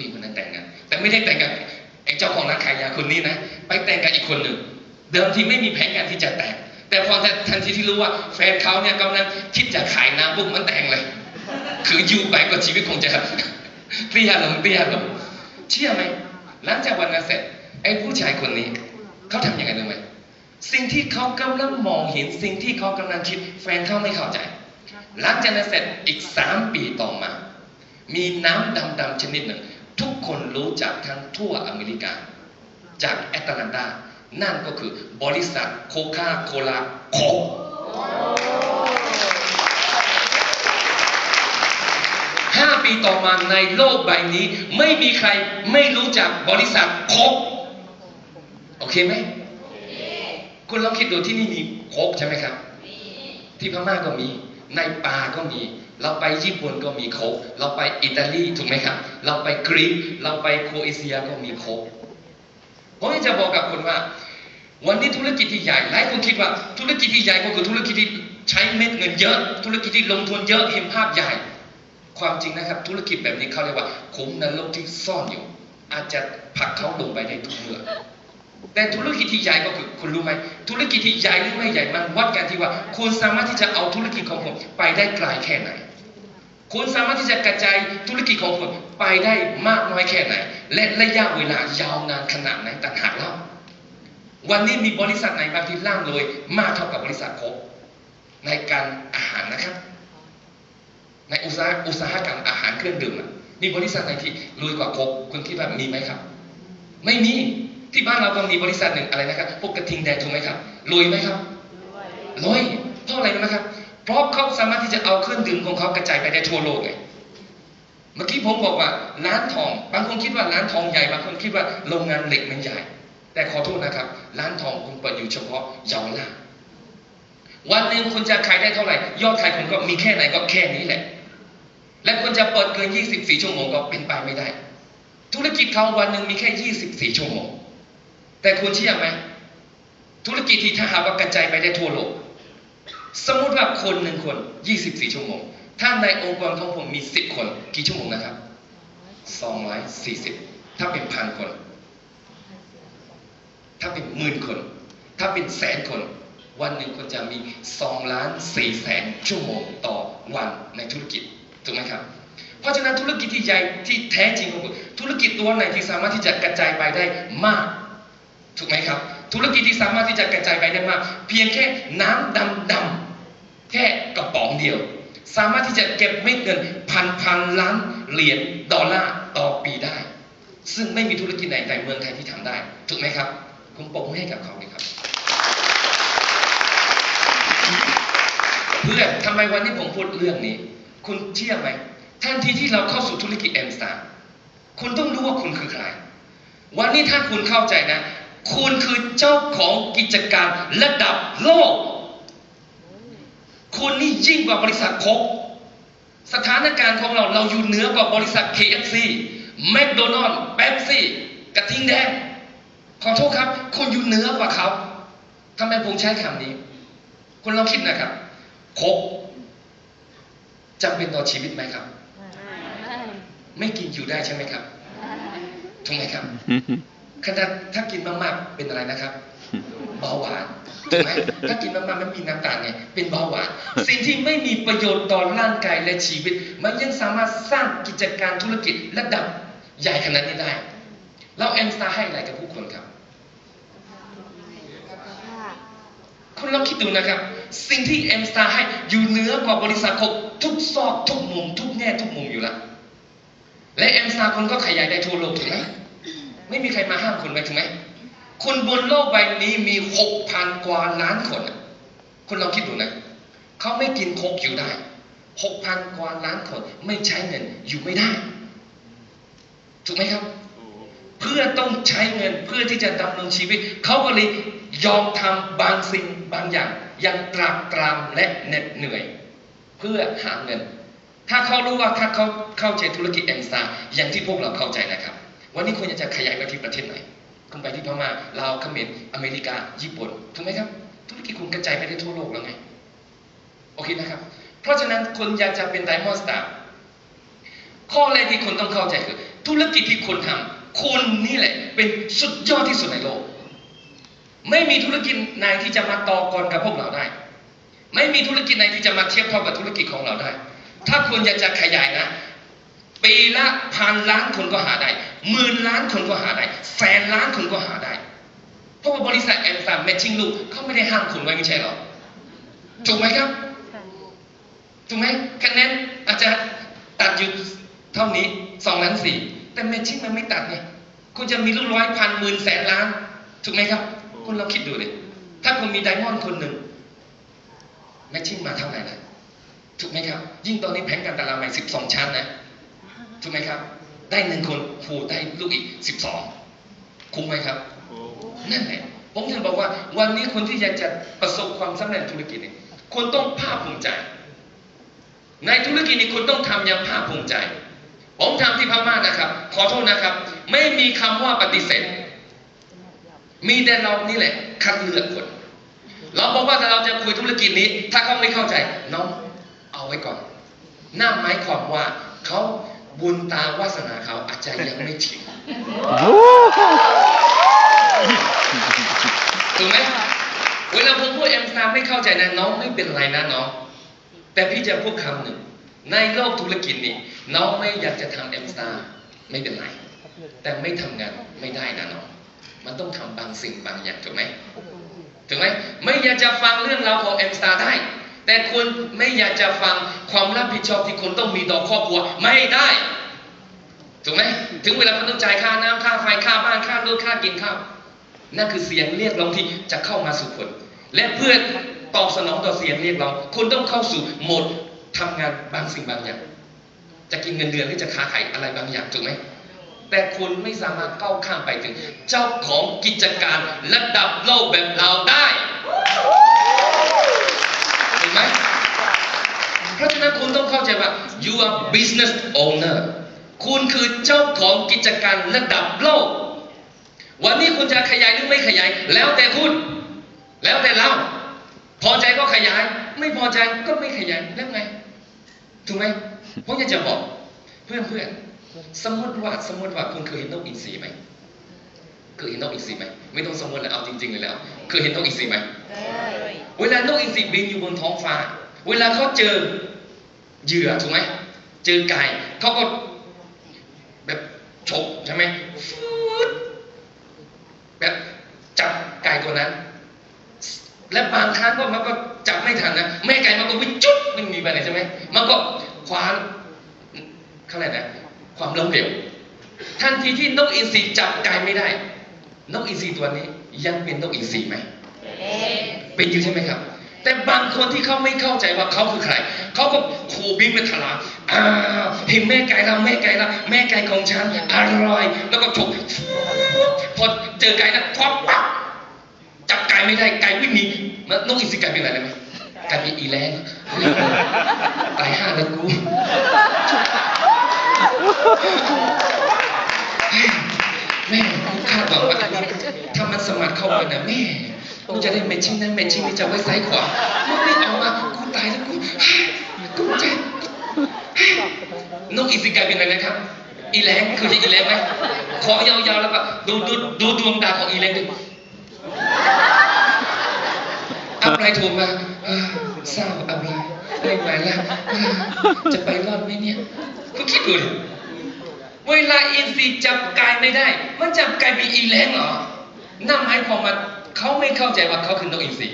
ผู้หญิงคนนั้นแต่งงานแต่ไม่ได้แต่งกับไอ้เจ้าของร้านขายยาคนนี้นะ ไปแต่งกับอีกคนหนึ่งเดิมทีไม่มีแผนการที่จะแต่ง แต่พอทันทีที่รู้ว่าแฟนเขาเนี่ยกำลังคิดจะขายน้ำปุ๊บมันแต่งเลย คืออยู่ไปก็ชีวิตคงจะเตี้ยลงเตี้ยลงเชื่อไหมหลังจากวันนั้นเสร็จไอ้ผู้ชายคนนี้เขาทำยังไงรู้ไหมสิ่งที่เขากำลังมองเห็นสิ่งที่เขากำลังคิด แฟนเขาไม่เข้าใจ หลังจากนั้นเสร็จอีกสามปีต่อมา มีน้ำดำๆชนิดหนึ่ง ทุกคนรู้จักทั้งทั่วอเมริกา จากแอตแลนตา นั่นก็คือบริษัทโคคาโคลาโคห้าปีต่อมาในโลกใบนี้ ไม่มีใครไม่รู้จักบริษัทโคกโอเคไหม คุณลองคิดดูที่นี่มีโคกใช่ไหมครับ ที่พม่าก็มี ในป่าก็มี เราไปญี่ปุ่นก็มีโคกเราไปอิตาลีถูกไหมครับ เราไปกรีกเราไปโครเอเชียก็มีโคกผมจะบอกกับคุณว่า วันนี้ธุรกิจที่ใหญ่หลายคนคิดว่าธุรกิจที่ใหญ่ก็คือธุรกิจที่ใช้เม็ดเงินเยอะ ธุรกิจที่ลงทุนเยอะเห็นภาพใหญ่ ความจริงนะครับ ธุรกิจแบบนี้เขาเรียกว่าขุมนรกที่ซ่อนอยู่ อาจจะผลักเขาลงไปได้ทุกเมื่อแต่ธุรกิจที่ใหญ่ก็คือคุณรู้ไหมธุรกิจที่ใหญ่หรือไม่ใหญ่มันวัดกันที่ว่าคุณสามารถที่จะเอาธุรกิจของคุณไปได้ไกลแค่ไหน คุณสามารถที่จะกระจายธุรกิจของคุณไปได้มากน้อยแค่ไหน และระยะเวลายาวนานขนาดไหนต่างหากเล่าวันนี้มีบริษัทไหนบางที่ร่ำรวยมากเท่ากับบริษัทโคกในการอาหารนะครับ ในอุตสาหอุตสาหกรรมอาหารเครื่องดื่มอะมีบริษัทไหนที่รวยกว่าโคกคุณคิดว่ามีไหมครับ ไม่มีที่บ้านเราก็มีบริษัทหนึ่งอะไรนะครับพวกกระทิงแดงถูกไหมครับรวยไหมครับรวยเพราะอะไรรู้ไหมครับ เพราะเขาสามารถที่จะเอาเครื่องดื่มของเขากระจายไปได้ทั่วโลกไงเมื่อกี้ผมบอกว่าร้านทอง บางคนคิดว่าร้านทองใหญ่บางคนคิดว่าโรงงานเหล็กมันใหญ่ แต่ขอโทษนะครับ ร้านทองคุณเปิดอยู่เฉพาะเยาวราชวันหนึ่งคุณจะขายได้เท่าไหร่ ยอดขายคุณก็มีแค่ไหนก็แค่นี้แหละ และคุณจะเปิดเกิน 24 ชั่วโมงก็เป็นไปไม่ได้ ธุรกิจเขาวันหนึ่งมีแค่ 24 ชั่วโมง แต่คุณเชื่อไหมธุรกิจที่ถ้าหากว่ากระจายไปได้ทั่วโลก สมมติว่าคนหนึ่งคน 24 ชั่วโมง ถ้าในองค์กรของผมมี 10 คน กี่ชั่วโมงนะครับ 240 ถ้าเป็นพันคน ถ้าเป็นหมื่นคน ถ้าเป็นแสนคน วันหนึ่งคุณจะมี2ล้าน4แสนชั่วโมงต่อวันในธุรกิจ ถูกไหมครับ เพราะฉะนั้นธุรกิจที่ใหญ่ที่แท้จริงของคุณธุรกิจตัวไหนที่สามารถที่จะกระจายไปได้มาก ถูกไหมครับ ธุรกิจที่สามารถที่จะกระจายไปได้มาก เพียงแค่น้ำดำดำๆ แค่กระป๋องเดียว สามารถที่จะเก็บไม่เงินพันพันล้านเหรียญดอลลาร์ต่อปีได้ ซึ่งไม่มีธุรกิจไหนในเมืองไทยที่ทำได้ ถูกไหมครับ ผมปรบมือให้กับเขาเลยครับ เพื่อนทำไมวันนี้ผมพูดเรื่องนี้ คุณเชื่อไหมทันทีที่เราเข้าสู่ธุรกิจเอ็มสตาร์คุณต้องรู้ว่าคุณคือใคร วันนี้ถ้าคุณเข้าใจนะ คุณคือเจ้าของกิจการระดับโลก คุณนี่ยิ่งกว่าบริษัทโคกสถานการณ์ของเราเราอยู่เหนือกว่าบริษัท KFC แมคโดนัลด์เป๊ปซี่กระทิงแดง ขอโทษครับ คุณอยู่เหนือกว่าเขาทำไมผมใช้คำนี้ คุณลองคิดนะครับโคกจำเป็นต่อชีวิตไหมครับ ไม่กินอยู่ได้ใช่ไหมครับถูกไหมครับขนาดถ้ากินมากๆเป็นอะไรนะครับ เบาหวานถูกไหมถ้ากินมากๆมันมีน้ำตาลไงเป็นเบาหวานสิ่งที่ไม่มีประโยชน์ต่อร่างกายและชีวิต มันยังสามารถสร้างกิจการธุรกิจระดับใหญ่ขนาดนี้ได้ เราแอมสตาให้อะไรกับผู้คนครับคุณลองคิดดูนะครับ สิ่งที่เอ็มสตาร์ให้อยู่เหนือกว่าบริษัทคกทุกซอกทุกมุม ทุกแง่ทุกมุมอยู่แล้วและเอ็มสตาร์คุณก็ขยายได้ทั่วโลกถูกไหมไม่มีใครมาห้ามคุณไหมถูกไหม คนบนโลกใบนี้มีหกพันกว่าล้านคน คุณลองคิดดูนะเขาไม่กินโคกอยู่ได้หกพันกว่าล้านคนไม่ใช้เงินอยู่ไม่ได้ ถูกไหมครับ เพื่อต้องใช้เงินเพื่อที่จะดำรงชีวิต เขาก็เลยยอมทำบางสิ่งบางอย่างอยังตรากตรามและเหน็ดเหนื่อย เพื่อหาเงิน ถ้าเขารู้ว่าถ้าเขาเข้าใจธุรกิจแอมสตาอย่างที่พวกเราเข้าใจนะครับ วันนี้คุณอยากจะขยายไปที่ประเทศไหน คุณไปที่พม่าลาวเขมรอเมริกา ญี่ปุ่นถูกไหมครับ ธุรกิจคุณกระจายไปได้ทั่วโลกแล้วไง โอเคนะครับ เพราะฉะนั้นคุณอยากจะเป็นไดมอนด์สตาร์ข้อแรกที่คุณต้องเข้าใจคือ ธุรกิจที่คุณทำคุณนี่แหละ เป็นสุดยอดที่สุดในโลก ไม่มีธุรกิจไหนที่จะมาต่อกรกับพวกเราได้ ไม่มีธุรกิจไหนที่จะมาเทียบเท่ากับธุรกิจของเราได้ ถ้าคุณอยากจะขยายนะปีละพันล้านคนก็หาได้ หมื่นล้านคนก็หาได้แสนล้านคนก็หาได้เพราะว่าบริษัทแอมสามแมทชิ่งลูกเขาไม่ได้ห้ามคุณไว้ไม่ใช่หรอถูกไหมครับถูกไหมคะแนนอาจจะตัดอยู่เท่านี้สองล้านสี่แต่แมทชิ่งมันไม่ตัดไงคุณจะมีลูกร้อยพันหมื่นแสนล้าน ถูกไหมครับ คุณลองคิดดูเลยถ้าคุณมีไดมอนด์คนหนึ่งแมทชิ่งมาเท่าไหร่นะถูกไหมครับ ยิ่งตอนนี้แผงการตลาดใหม่สิบสองชั้นนะถูกไหมครับ ได้หนึ่งคนผูได้ลูกอีกสิบสองคุ้มไหมครับนั่นแหละผมถึงบอกว่า วันนี้คนที่อยากจะประสบความสำเร็จธุรกิจเนี่ยคนต้องภาคภูมิใจ ในธุรกิจนี้คุณต้องทำอย่างภาคภูมิใจ ผมทำที่พม่านะครับ ขอโทษนะครับ ไม่มีคำว่าปฏิเสธ มีแต่เรานี่แหละ คัดเลือกคน เราบอกว่าถ้าเราจะคุยธุรกิจนี้ ถ้าเขาไม่เข้าใจ น้องเอาไว้ก่อนน่าหมายความว่าเขา บุญตาวาสนาเขาอาจจะยังไม่ถึงถูกไหมเวลาผมพูดแอมสตาไม่เข้าใจนะน้องไม่เป็นไรนะน้อง แต่พี่จะพูดคำหนึ่ง ในโลกธุรกิจนี่น้องไม่อยากจะทำแอมสตาไม่เป็นไร แต่ไม่ทำงานไม่ได้นะน้อง มันต้องทำบางสิ่งบางอย่างถูกไหมถูกไหมไม่อยากจะฟังเรื่องราวของแอมสตาได้ แต่คุณไม่อยากจะฟังความรับผิดชอบที่คุณต้องมีต่อครอบครัวไม่ได้ ถูกไหมถึงเวลาคุณต้องจ่ายค่าน้ำค่าไฟค่าบ้านค่ารถค่ากินข้าวนั่นคือเสียงเรียกร้องที่จะเข้ามาสู่คนและเพื่อตอบสนองต่อเสียงเรียกร้องคุณต้องเข้าสู่โหมดทำงานบางสิ่งบางอย่าง จะกินเงินเดือนหรือจะค้าขายอะไรบางอย่างถูกไหมแต่คุณไม่สามารถก้าวข้ามไปถึง เจ้าของกิจการระดับโลกแบบเราได้ เห็นไหมเพราะฉะนั้นคุณต้องเข้าใจว่า you are business owner คุณคือเจ้าของกิจการระดับโลก วันนี้คุณจะขยายหรือไม่ขยาย แล้วแต่คุณ แล้วแต่เรา พอใจก็ขยาย ไม่พอใจก็ไม่ขยายแล้วไง ถูกไหมผมอยากจะบอก เพื่อนเพื่อนๆสมมติว่าสมมติว่าคุณเคยเห็นนกอินทรีไหมเคยเห็นนกอินทรีไหม ไม่ต้องสมมติแล้วเอาจริงๆเลยแล้วเคยเห็นนกอินทรีไหมเวลานกอินทรีบินอยู่บนท้องฟ้า เวลาเขาเจอเหยื่อถูกไหมเจอไก่เขาก็แบบฉกใช่ไหมฟูดแบบจับไก่ตัวนั้น และบางครั้งก็มันก็จับไม่ทันนะแม่ไก่มันก็วิ่งจุ๊บวิ่งหนีไปไหนใช่ไหมมันก็คว้าเขาเรียกนะความล้มเหลวทันทีที่นกอินทรีจับไก่ไม่ได้ นกอินทรีตัวนี้ยังเป็นนกอินทรีไหมเป็นอยู่ใช่ไหมครับ แต่บางคนที่เขาไม่เข้าใจว่าเขาคือใคร เขาก็ขู่บินไปทลาอ้าวเห็นแม่ไก่เราแม่ไก่เราแม่ไก่ของฉันอร่อย แล้วก็ฉกพอเจอไก่นะควักปั๊บจับไก่ไม่ได้ไก่วิ่งหนีมันนกอินทรีไก่เป็นอะไรได้ไหมไก่เป็นอีแรงตายห้าแล้วกู แม่กูคาดหวังว่าถ้ามันสมัครเข้าไปนะแม่กูจะได้แมทชิ่งนั้นแมทชิ่งนี้จะไว้ซ้ายขวามึงไม่เอามากูตายแล้วกูกูจ็บนกอินทรีกายเป็นอะไรนะครับ อีแรงคยเห็นอีแรงไหมคอยาวๆแล้วก็ดูดูดูดวงดาวของอีแรงดิอะไรโทรมาเศร้าอะไรไม่ไหวแล้วจะไปรอดไหมเนี่ยคุณคิดดูดิ เวลาอินทรีจับกายไม่ได้ มันจับกายเป็นอีแรงเหรอนั่นหมายความว่าเขาไม่เข้าใจว่าเขาคือนกอินทรี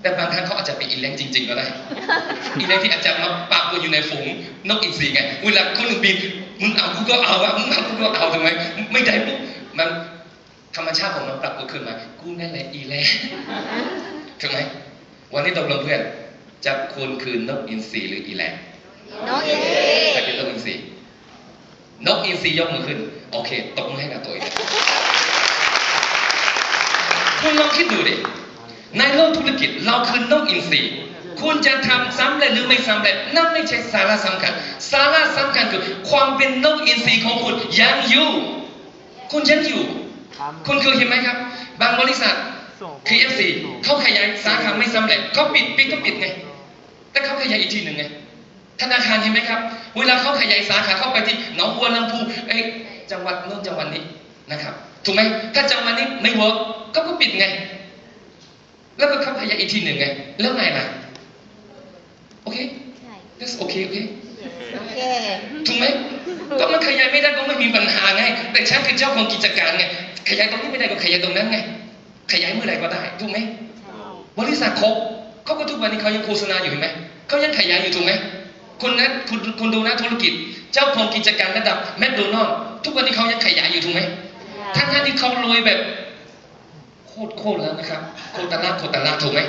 แต่บางครั้งเขาอาจจะเป็นอีแรงจริง ๆ ก็ได้ อีแรงที่อาจจะมาปรากฏอยู่ในฝูงนกอินทรีไง เวลาคนหนึ่งบิน มึงเอากูก็เอาอะมึงเอากูก็เอาถูกไหมไม่ได้ปุ๊บมันธรรมชาติของมันปรากฏขึ้นมา กูนั่นแหละอีแรงถูกไหมวันนี้ตกลงเพื่อนจะคุณคือนกอินทรีหรืออีแรงใครเป็นนกอินทรี นกอินทรียกมือขึ้น โอเค ตบมือให้กับตัวเองคุณลองคิดดูดิ ในโลกธุรกิจเราคือนกอินทรีคุณจะทำสำเร็จหรือไม่สำเร็จนั่นไม่ใช่สาระสำคัญ สาระสำคัญคือความเป็นนกอินทรีของคุณยังอยู่ คุณยังอยู่ คุณเคยเห็นไหมครับ บางบริษัท KFC เขาขยายสาขาไม่สำเร็จเขาปิดปิดก็ปิดไง แต่เขาขยายอีกทีหนึ่งไงธนาคารเห็นไหมครับ เวลาเขาขยายสาขาเข้าไปที่หนอง จังหวัดโน้นจังหวัดนี้นะครับถูกไหมถ้าจังหวัดนี้ไม่เวิร์กก็ก็ปิดไง แล้วก็เข้าขยายอีกทีหนึ่งไง แล้วไงล่ะโอเคใช่ that's okay โอเคโอเคถูกไหมก็มันขยายไม่ได้ก็ไม่มีปัญหาไง แต่ฉันคือเจ้าของกิจการไง ขยายตรงนี้ไม่ได้ก็ขยายตรงนั้นไง ขยายเมื่อไหร่ก็ได้ ถูกไหมบริษัทเขาเขาก็ทุกวันนี้เขายังโฆษณาอยู่เห็นไหม เขายังขยายอยู่ถูกไหมคนนั้นคุณคุณดูนะธุรกิจ เจ้าของกิจการระดับแมคโดนัลด์ ทุกวันนี้เขายังขยายอยู่ถูกไหมทั้งท่ที่เขารวยแบบ โคตรโคตรแล้วนะครับ โคตรละโคตรละถูกไหม